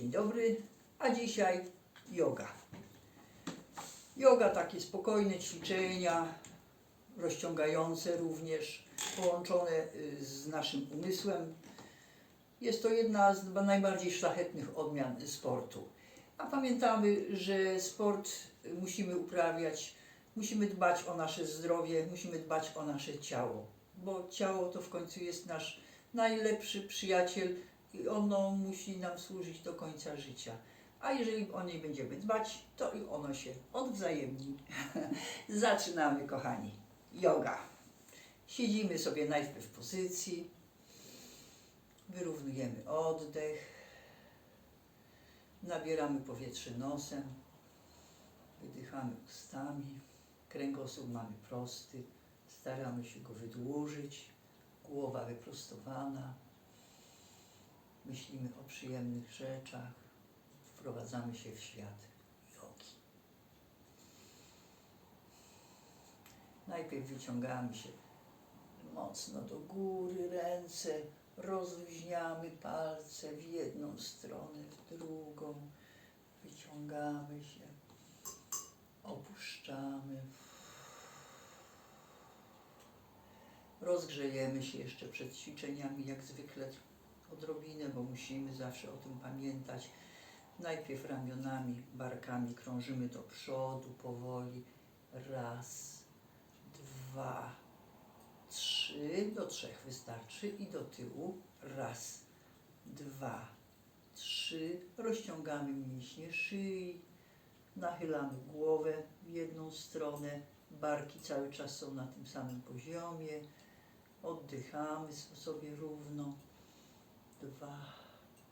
Dzień dobry, a dzisiaj yoga. Yoga takie spokojne ćwiczenia, rozciągające również, połączone y, z naszym umysłem. Jest to jedna z najbardziej szlachetnych odmian sportu. A pamiętamy, że sport musimy uprawiać, musimy dbać o nasze zdrowie, musimy dbać o nasze ciało, bo ciało to w końcu jest nasz najlepszy przyjaciel i ono musi nam służyć do końca życia. A jeżeli o niej będziemy dbać, to i ono się odwzajemni. Zaczynamy, kochani. Yoga. Siedzimy sobie najpierw w pozycji, wyrównujemy oddech, nabieramy powietrze nosem, wydychamy ustami, kręgosłup mamy prosty, staramy się go wydłużyć, głowa wyprostowana, myślimy o przyjemnych rzeczach, wprowadzamy się w świat jogi. Najpierw wyciągamy się mocno do góry, ręce, rozluźniamy palce w jedną stronę, w drugą, wyciągamy się, opuszczamy. Rozgrzejemy się jeszcze przed ćwiczeniami, jak zwykle odrobinę, bo musimy zawsze o tym pamiętać. Najpierw ramionami, barkami krążymy do przodu powoli. Raz, dwa, trzy, do trzech wystarczy i do tyłu. Raz, dwa, trzy. Rozciągamy mięśnie szyi, nachylamy głowę w jedną stronę. Barki cały czas są na tym samym poziomie. Oddychamy sobie równo. Dwa,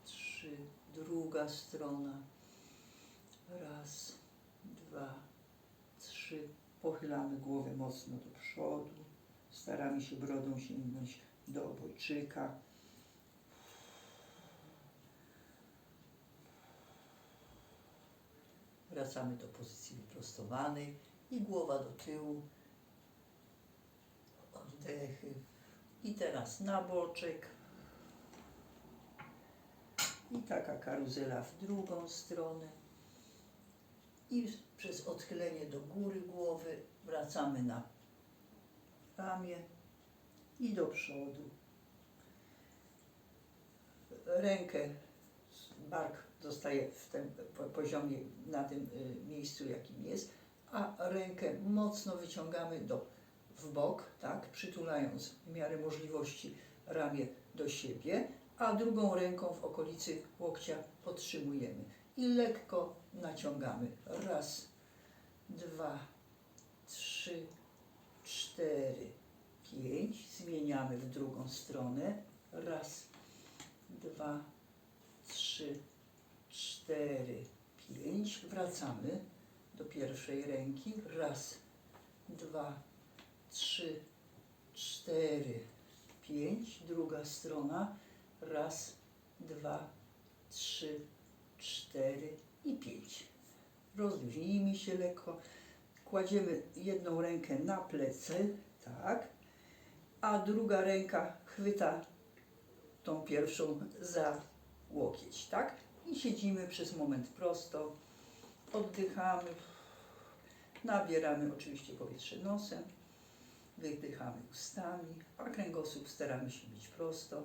trzy, druga strona. Raz, dwa, trzy. Pochylamy głowę mocno do przodu. Staramy się brodą sięgnąć do obojczyka. Wracamy do pozycji wyprostowanej i głowa do tyłu. Oddechy. I teraz na boczek. I taka karuzela w drugą stronę. I przez odchylenie do góry głowy wracamy na ramię i do przodu. Rękę, bark zostaje w tym po- poziomie, na tym y, miejscu, jakim jest, a rękę mocno wyciągamy do, w bok, tak, przytulając w miarę możliwości ramię do siebie, a drugą ręką w okolicy łokcia podtrzymujemy i lekko naciągamy. Raz, dwa, trzy, cztery, pięć. Zmieniamy w drugą stronę. Raz, dwa, trzy, cztery, pięć. Wracamy do pierwszej ręki. Raz, dwa, trzy, cztery, pięć. Druga strona. Raz, dwa, trzy, cztery i pięć. Rozluźnijmy się lekko. Kładziemy jedną rękę na plecy, tak, a druga ręka chwyta tą pierwszą za łokieć, tak? I siedzimy przez moment prosto, oddychamy, nabieramy oczywiście powietrze nosem, wydychamy ustami, a kręgosłup staramy się mieć prosto.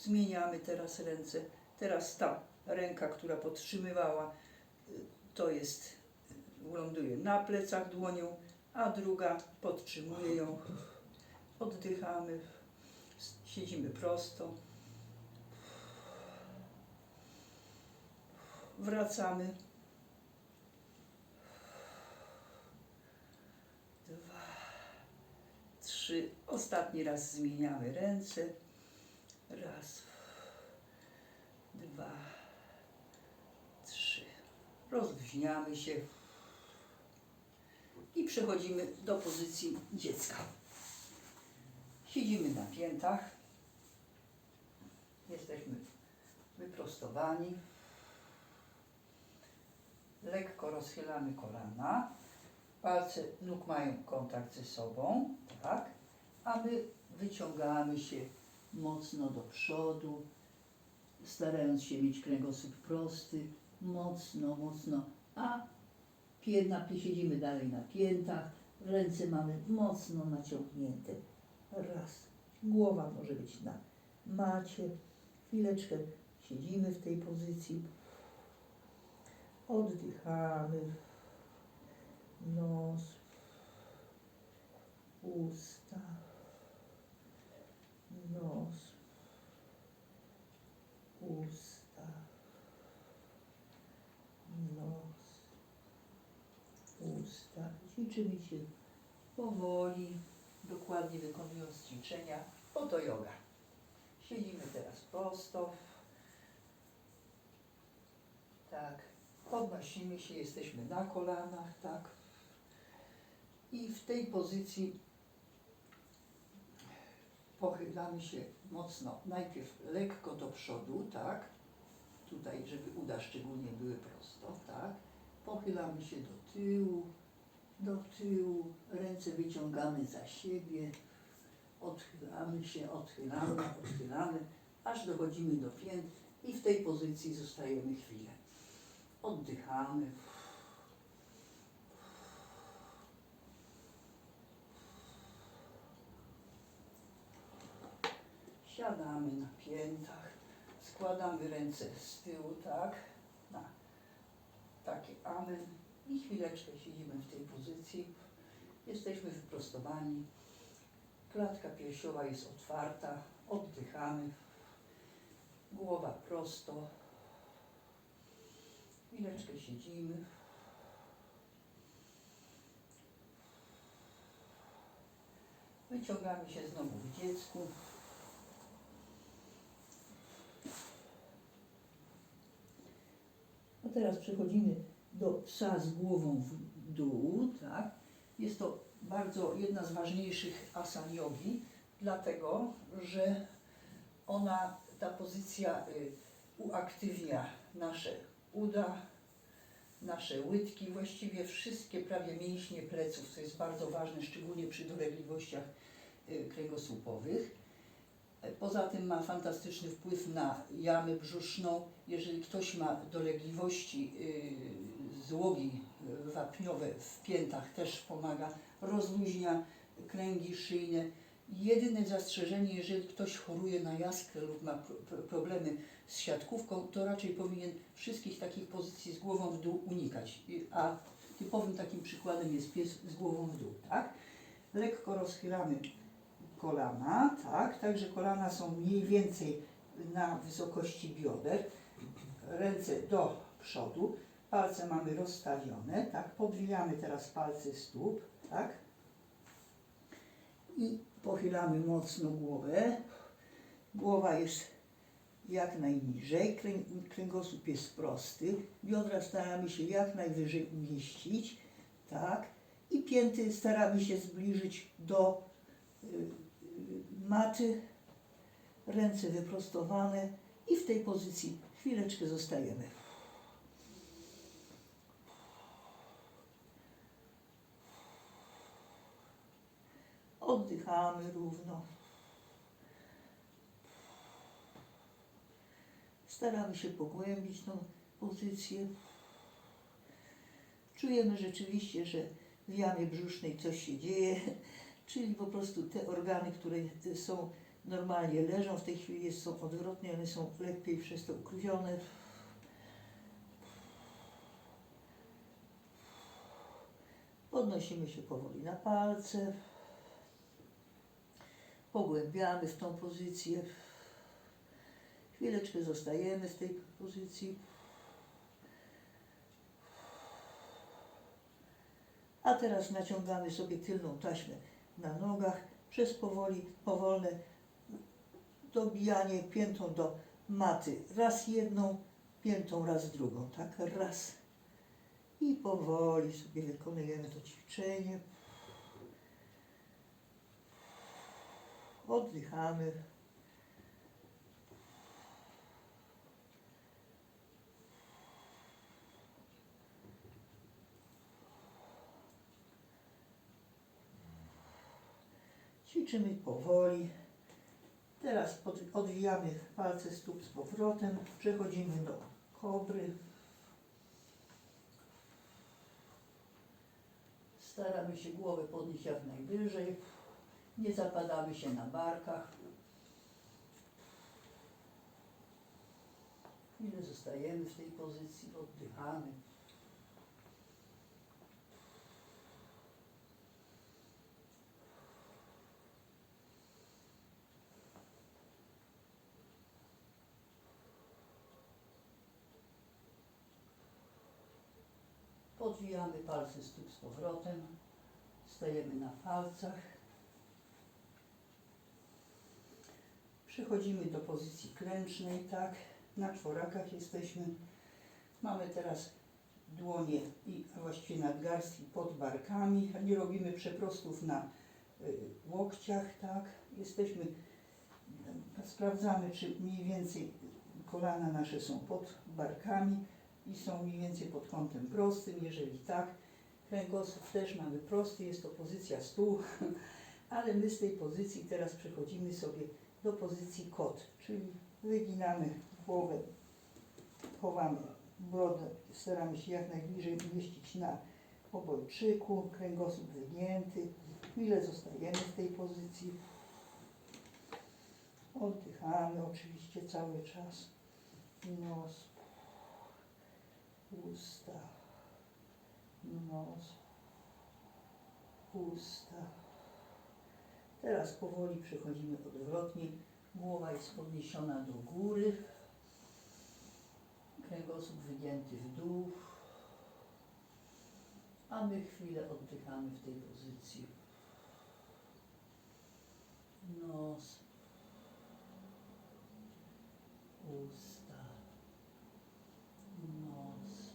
Zmieniamy teraz ręce. Teraz ta ręka, która podtrzymywała, to jest, ląduje na plecach dłonią, a druga podtrzymuje ją. Oddychamy, siedzimy prosto. Wracamy. Dwa, trzy. Ostatni raz zmieniamy ręce. Raz, dwa, trzy. Rozluźniamy się i przechodzimy do pozycji dziecka. Siedzimy na piętach. Jesteśmy wyprostowani. Lekko rozchylamy kolana. Palce nóg mają kontakt ze sobą, tak? A my wyciągamy się mocno do przodu, starając się mieć kręgosłup prosty, mocno, mocno, a pię, na, siedzimy dalej na piętach, ręce mamy mocno naciągnięte. Raz. Głowa może być na macie. Chwileczkę siedzimy w tej pozycji. Oddychamy. Nos. Usta. Nos. Usta. Nos. Usta. Ćwiczymy się powoli, dokładnie wykonując ćwiczenia. Oto yoga. Siedzimy teraz prosto. Tak. Podnosimy się, jesteśmy na kolanach, tak. I w tej pozycji pochylamy się mocno. Najpierw lekko do przodu, tak. Tutaj, żeby uda szczególnie były prosto, tak. Pochylamy się do tyłu, do tyłu, ręce wyciągamy za siebie, odchylamy się, odchylamy, odchylamy, aż dochodzimy do pięt i w tej pozycji zostajemy chwilę. Oddychamy. Siadamy na piętach, składamy ręce z tyłu, tak, na takie amen i chwileczkę siedzimy w tej pozycji. Jesteśmy wyprostowani. Klatka piersiowa jest otwarta, oddychamy. Głowa prosto. Chwileczkę siedzimy. Wyciągamy się znowu w dziecku. Teraz przechodzimy do psa z głową w dół, tak? Jest to bardzo jedna z ważniejszych asan jogi, dlatego że ona, ta pozycja y, uaktywnia nasze uda, nasze łydki, właściwie wszystkie prawie mięśnie pleców, co jest bardzo ważne, szczególnie przy dolegliwościach y, kręgosłupowych. Poza tym ma fantastyczny wpływ na jamę brzuszną. Jeżeli ktoś ma dolegliwości y, złogi y, wapniowe w piętach, też pomaga, rozluźnia kręgi szyjne. Jedyne zastrzeżenie, jeżeli ktoś choruje na jaskrę lub ma pro- pro- problemy z siatkówką, to raczej powinien wszystkich takich pozycji z głową w dół unikać. A typowym takim przykładem jest pies z głową w dół, tak? Lekko rozchylamy kolana, tak? Także kolana są mniej więcej na wysokości bioder. Ręce do przodu, palce mamy rozstawione, tak? Podwijamy teraz palce stóp, tak? I pochylamy mocno głowę. Głowa jest jak najniżej, kręg, kręgosłup jest prosty, biodra staramy się jak najwyżej umieścić, tak? I pięty staramy się zbliżyć do y, maty, ręce wyprostowane i w tej pozycji chwileczkę zostajemy. Oddychamy równo. Staramy się pogłębić tą pozycję. Czujemy rzeczywiście, że w jamie brzusznej coś się dzieje, czyli po prostu te organy, które są normalnie leżą, w tej chwili są odwrotnie, one są lepiej przez to ukrwione. Podnosimy się powoli na palce. Pogłębiamy w tą pozycję. Chwileczkę zostajemy w tej pozycji. A teraz naciągamy sobie tylną taśmę na nogach przez powoli, powolne dobijanie piętą do maty. Raz jedną piętą, raz drugą, tak? Raz. I powoli sobie wykonujemy to ćwiczenie. Oddychamy. Ćwiczymy powoli. Teraz odwijamy palce stóp z powrotem, przechodzimy do kobry. Staramy się głowę podnieść jak najwyżej. Nie zapadamy się na barkach. Chwilę zostajemy w tej pozycji, oddychamy. Podwijamy palce stóp z powrotem. Stajemy na palcach. Przechodzimy do pozycji klęcznej, tak. Na czworakach jesteśmy. Mamy teraz dłonie i właściwie nadgarstki pod barkami. Nie robimy przeprostów na y, łokciach, tak. Jesteśmy, sprawdzamy, czy mniej więcej kolana nasze są pod barkami i są mniej więcej pod kątem prostym. Jeżeli tak, kręgosłup też mamy prosty, jest to pozycja stół, ale my z tej pozycji teraz przechodzimy sobie do pozycji kot, czyli wyginamy głowę, chowamy brodę, staramy się jak najbliżej umieścić na obojczyku, kręgosłup wygięty. Chwilę zostajemy w tej pozycji. Oddychamy oczywiście cały czas. Nos, usta, nos, usta. Teraz powoli przechodzimy odwrotnie. Głowa jest podniesiona do góry. Kręgosłup wygięty w dół. A my chwilę oddychamy w tej pozycji. Nos, usta, nos,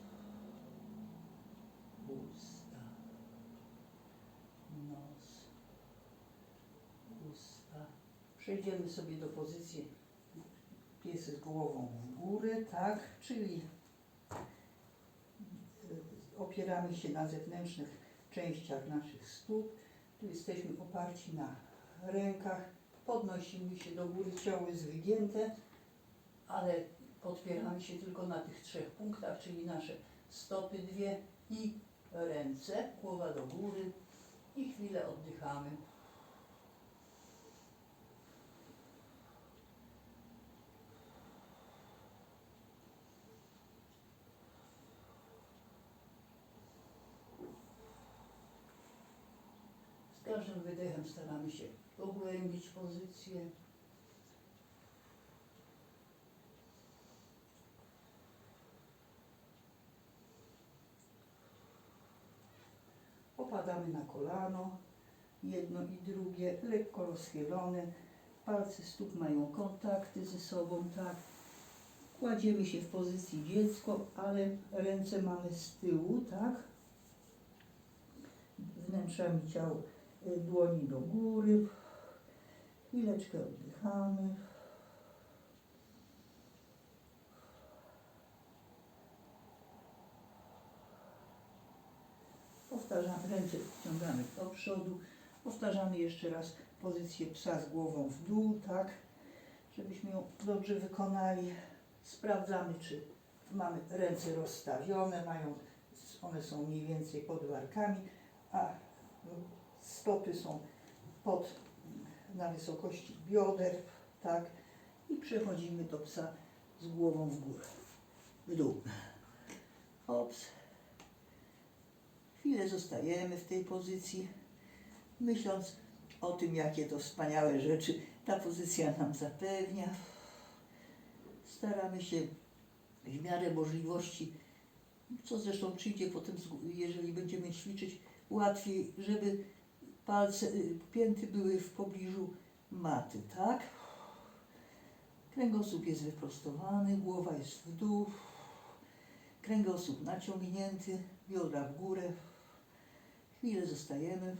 usta, nos, usta. Przejdziemy sobie do pozycji pies z głową w górę, tak, czyli y, opieramy się na zewnętrznych częściach naszych stóp. Tu jesteśmy oparci na rękach, podnosimy się do góry, ciało jest wygięte, ale podpieramy się tylko na tych trzech punktach, czyli nasze stopy dwie i ręce, głowa do góry i chwilę oddychamy. Z staramy się pogłębić pozycję. Opadamy na kolano, jedno i drugie, lekko rozchylone. Palce stóp mają kontakty ze sobą, tak. Kładziemy się w pozycji dziecko, ale ręce mamy z tyłu, tak. Wnętrzami ciała dłoni do góry. Chwileczkę oddychamy. Powtarzamy, ręce wciągamy do przodu. Powtarzamy jeszcze raz pozycję psa z głową w dół, tak, żebyśmy ją dobrze wykonali. Sprawdzamy, czy mamy ręce rozstawione, mają, one są mniej więcej pod barkami, a stopy są pod, na wysokości bioder, tak, i przechodzimy do psa z głową w górę, w dół. Ops. Chwilę zostajemy w tej pozycji, myśląc o tym, jakie to wspaniałe rzeczy ta pozycja nam zapewnia. Staramy się w miarę możliwości, co zresztą przyjdzie potem, jeżeli będziemy ćwiczyć, łatwiej, żeby palce, y, pięty były w pobliżu maty, tak? Kręgosłup jest wyprostowany, głowa jest w dół, kręgosłup naciągnięty, biodra w górę. Chwilę zostajemy.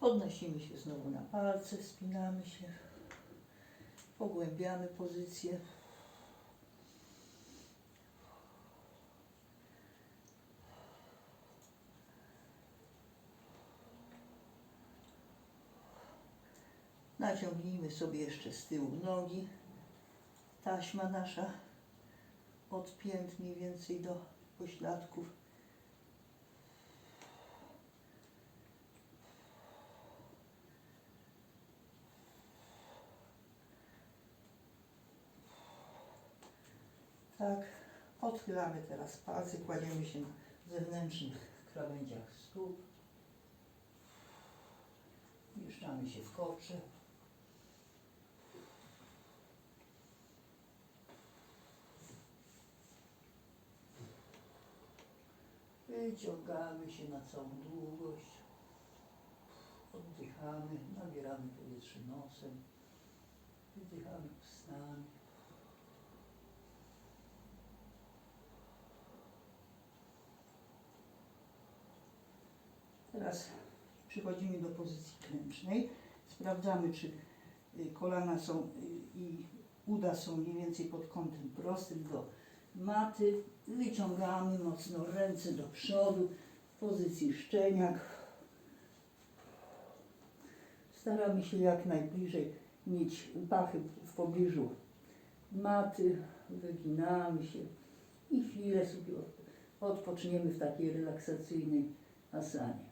Podnosimy się znowu na palce, spinamy się, pogłębiamy pozycję. Naciągnijmy sobie jeszcze z tyłu nogi. Taśma nasza od pięt mniej więcej do pośladków. Tak, odchylamy teraz palce, kładziemy się na zewnętrznych krawędziach stóp. Mieszczamy się w koprze. Wyciągamy się na całą długość. Oddychamy, nabieramy powietrze nosem. Wydychamy ustami. Teraz przechodzimy do pozycji klęcznej. Sprawdzamy, czy y, kolana są y, i uda są mniej więcej pod kątem prostym do maty. Wyciągamy mocno ręce do przodu w pozycji szczeniak. Staramy się jak najbliżej mieć pachy w pobliżu maty. Wyginamy się i chwilę sobie odpoczniemy w takiej relaksacyjnej asanie.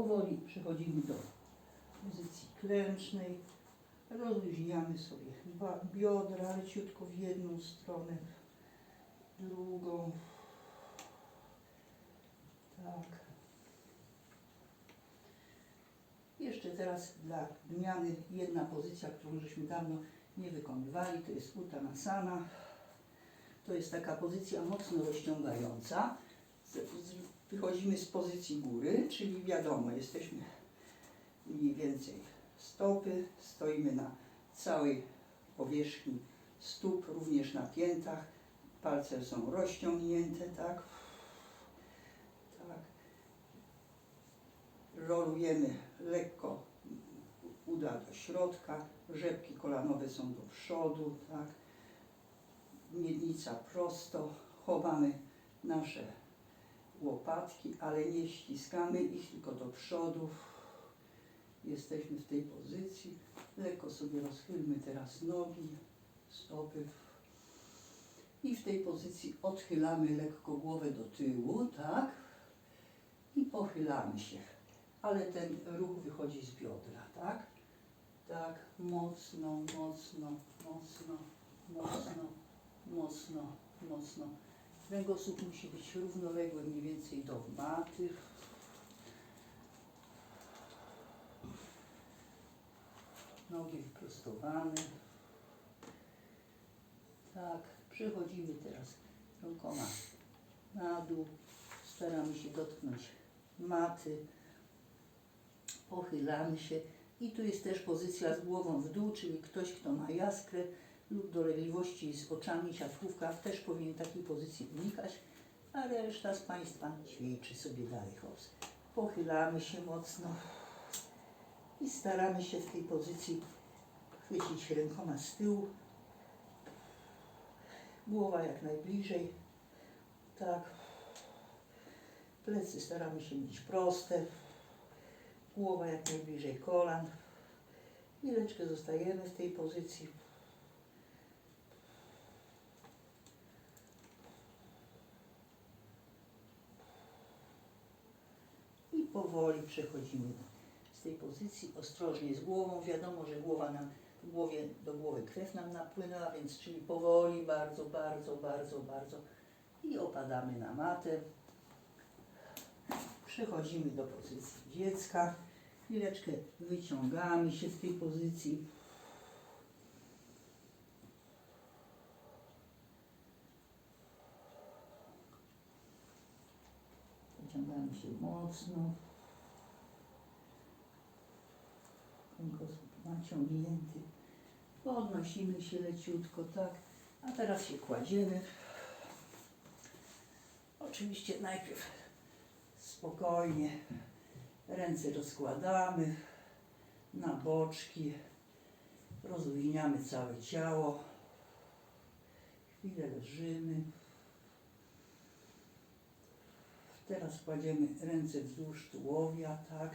Powoli przechodzimy do pozycji klęcznej. Rozluźniamy sobie biodra leciutko w jedną stronę, drugą. Tak. Jeszcze teraz dla zmiany jedna pozycja, którą żeśmy dawno nie wykonywali, to jest Uttanasana. To jest taka pozycja mocno rozciągająca. Wychodzimy z pozycji góry, czyli wiadomo, jesteśmy mniej więcej stopy, stoimy na całej powierzchni stóp, również na piętach, palce są rozciągnięte, tak? Tak. Rolujemy lekko uda do środka, rzepki kolanowe są do przodu, tak? Miednica prosto, chowamy nasze łopatki, ale nie ściskamy ich, tylko do przodu. Jesteśmy w tej pozycji. Lekko sobie rozchylmy teraz nogi, stopy. I w tej pozycji odchylamy lekko głowę do tyłu, tak? I pochylamy się. Ale ten ruch wychodzi z biodra, tak? Tak, mocno, mocno, mocno, mocno, mocno, mocno. Kręgosłup musi być równoległy mniej więcej do maty. Nogi wyprostowane. Tak, przechodzimy teraz rękoma na dół. Staramy się dotknąć maty. Pochylamy się. I tu jest też pozycja z głową w dół, czyli ktoś, kto ma jaskrę lub dolegliwości z oczami, siatkówka, też powinien takiej pozycji unikać, a reszta z Państwa ćwiczy sobie dalej hops. Pochylamy się mocno i staramy się w tej pozycji chwycić rękoma z tyłu. Głowa jak najbliżej. Tak. Plecy staramy się mieć proste. Głowa jak najbliżej kolan. Chwileczkę zostajemy w tej pozycji. Powoli przechodzimy z tej pozycji, ostrożnie z głową. Wiadomo, że głowa nam, głowie, do głowy krew nam napłynęła, więc czyli powoli, bardzo, bardzo, bardzo, bardzo i opadamy na matę. Przechodzimy do pozycji dziecka. Chwileczkę wyciągamy się z tej pozycji. Się mocno. Kręgosłup naciągnięty. Podnosimy się leciutko, tak. A teraz się kładziemy. Oczywiście najpierw spokojnie. Ręce rozkładamy na boczki. Rozluźniamy całe ciało. Chwilę leżymy. Teraz kładziemy ręce wzdłuż tułowia, tak.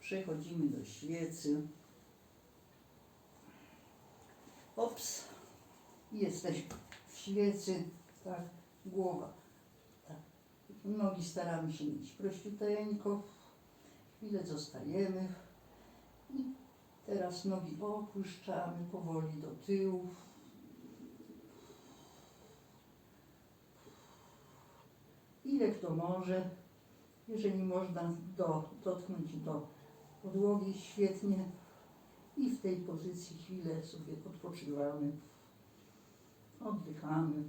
Przechodzimy do świecy. Ops. Jesteśmy w świecy, tak. Głowa. Tak. Nogi staramy się mieć prościuteńko. Chwilę zostajemy. I teraz nogi opuszczamy powoli do tyłu. Ile kto może. Jeżeli można do, dotknąć do podłogi, świetnie. I w tej pozycji chwilę sobie odpoczywamy. Oddychamy.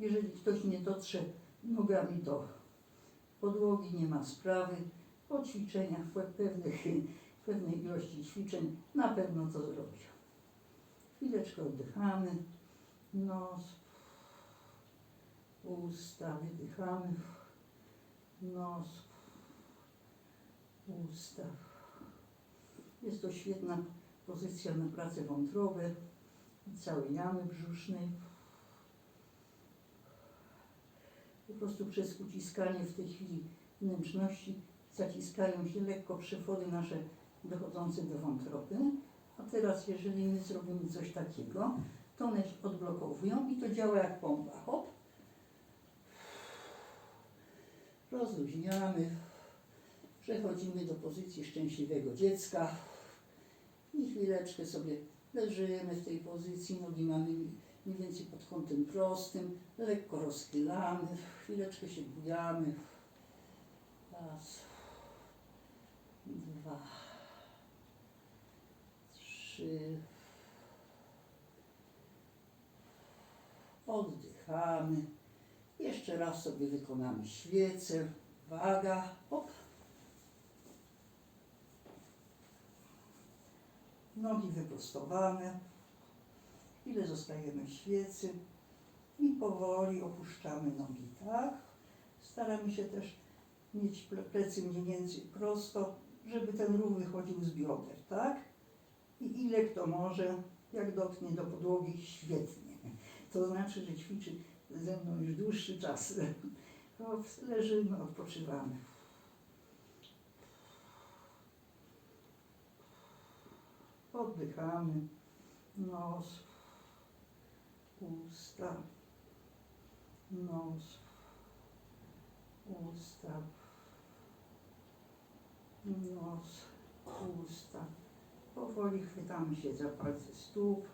Jeżeli ktoś nie dotrze nogami do podłogi, nie ma sprawy. Po ćwiczeniach, po pewnych, pewnej ilości ćwiczeń na pewno to zrobi. Chwileczkę oddychamy. Nos, usta, wydychamy. Nos, usta. Jest to świetna pozycja na pracę wątroby i całej jamy brzusznej. Po prostu przez uciskanie w tej chwili wnętrzności zaciskają się lekko przewody nasze dochodzące do wątroby. A teraz, jeżeli my zrobimy coś takiego, to one odblokowują i to działa jak pompa. Hop. Rozluźniamy. Przechodzimy do pozycji szczęśliwego dziecka i chwileczkę sobie leżymy w tej pozycji. Nogi mamy mniej więcej pod kątem prostym, lekko rozchylamy, chwileczkę się bujamy. Raz, dwa, trzy. Oddychamy. Jeszcze raz sobie wykonamy świecę. Waga. Hop. Nogi wyprostowane. Chwilę zostajemy w świecy i powoli opuszczamy nogi, tak? Staramy się też mieć ple- plecy mniej więcej prosto, żeby ten ruch wychodził z bioder, tak? I ile kto może, jak dotknie do podłogi, świetnie. To znaczy, że ćwiczy ze mną już dłuższy czas. To leżymy, odpoczywamy. Oddychamy. Nos, usta, nos, usta, nos, usta. Powoli chwytamy się za palce stóp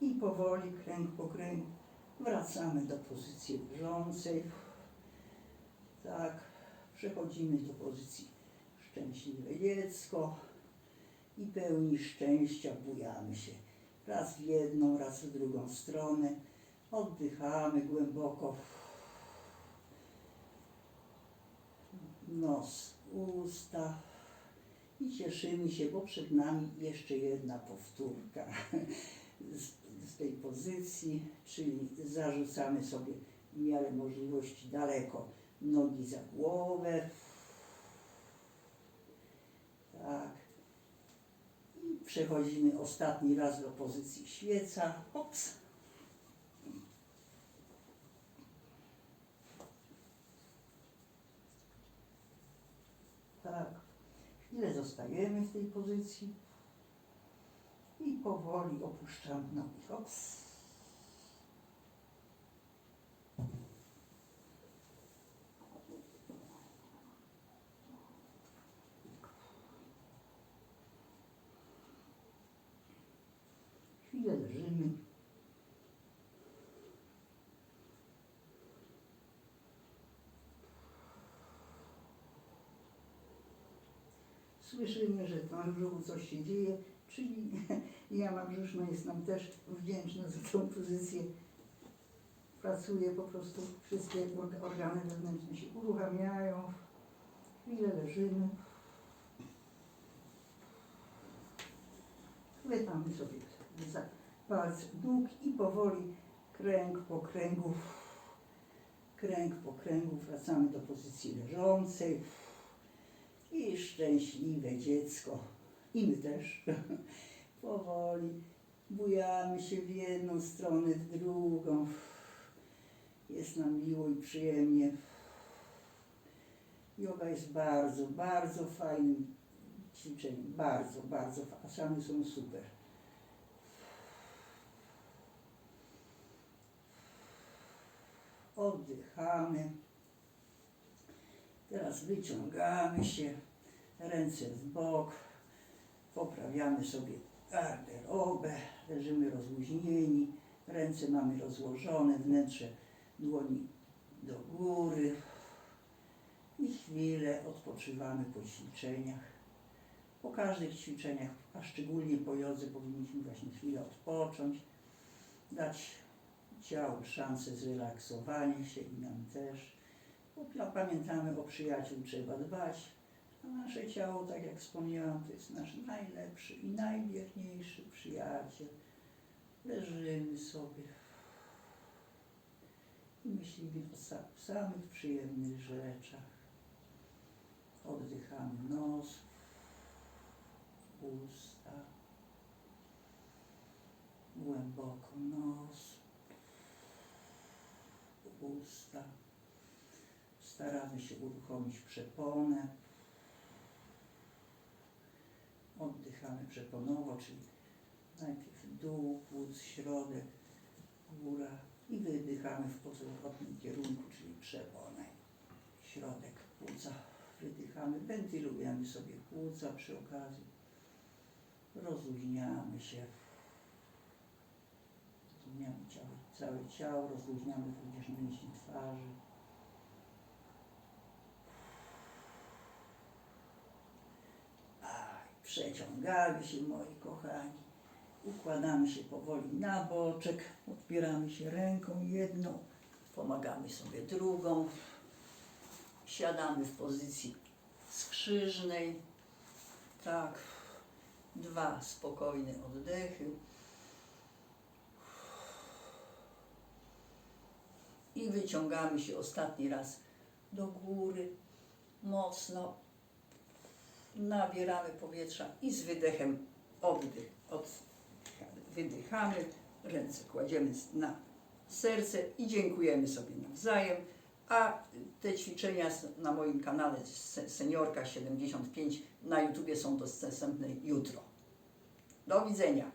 i powoli kręg po kręgu wracamy do pozycji leżącej. Tak, przechodzimy do pozycji szczęśliwe dziecko i pełni szczęścia bujamy się. Raz w jedną, raz w drugą stronę. Oddychamy głęboko. Nos, usta. I cieszymy się, bo przed nami jeszcze jedna powtórka z, z tej pozycji, czyli zarzucamy sobie w miarę możliwości daleko nogi za głowę. Tak. I przechodzimy ostatni raz do pozycji świeca. Hops. Tak. Chwilę zostajemy w tej pozycji i powoli opuszczamy nogi. Hops. Chwilę leżymy. Słyszymy, że tam w coś się dzieje, czyli jama brzuszna jest nam też wdzięczna za tą pozycję. Pracuje po prostu, wszystkie org- organy wewnętrzne się uruchamiają. Chwilę leżymy. Chwytamy sobie za palce nóg i powoli kręg po kręgu kręg po kręgu wracamy do pozycji leżącej i szczęśliwe dziecko, i my też, powoli bujamy się w jedną stronę, w drugą. Jest nam miło i przyjemnie. Yoga jest bardzo, bardzo fajnym ćwiczeniem. Bardzo, bardzo. Asany są super. Oddychamy. Teraz wyciągamy się, ręce w bok, poprawiamy sobie garderobę, leżymy rozluźnieni, ręce mamy rozłożone, wnętrze dłoni do góry i chwilę odpoczywamy po ćwiczeniach. Po każdych ćwiczeniach, a szczególnie po jodze powinniśmy właśnie chwilę odpocząć, dać ciału szansę zrelaksowania się i nam też. Pamiętamy o przyjaciół trzeba dbać, nasze ciało, tak jak wspomniałam, to jest nasz najlepszy i najwierniejszy przyjaciel. Leżymy sobie i myślimy o sa- samych przyjemnych rzeczach. Oddychamy nos, usta, głęboko nos, usta. Staramy się uruchomić przeponę. Przeponowo, czyli najpierw dół, płuc, środek, góra i wydychamy w odwrotnym kierunku, czyli przeponę, środek płuca. Wydychamy, wentylujemy sobie płuca przy okazji. Rozluźniamy się. Rozluźniamy ciało, całe ciało, rozluźniamy również mięśnie twarzy. Przeciągamy się, moi kochani. Układamy się powoli na boczek, odpieramy się ręką jedną, pomagamy sobie drugą. Siadamy w pozycji skrzyżnej. Tak. Dwa spokojne oddechy. I wyciągamy się ostatni raz do góry. Mocno nabieramy powietrza i z wydechem oddech. Od, wydychamy, ręce kładziemy na serce i dziękujemy sobie nawzajem. A te ćwiczenia na moim kanale Se- Seniorka 75 na YouTubie są dostępne jutro. Do widzenia.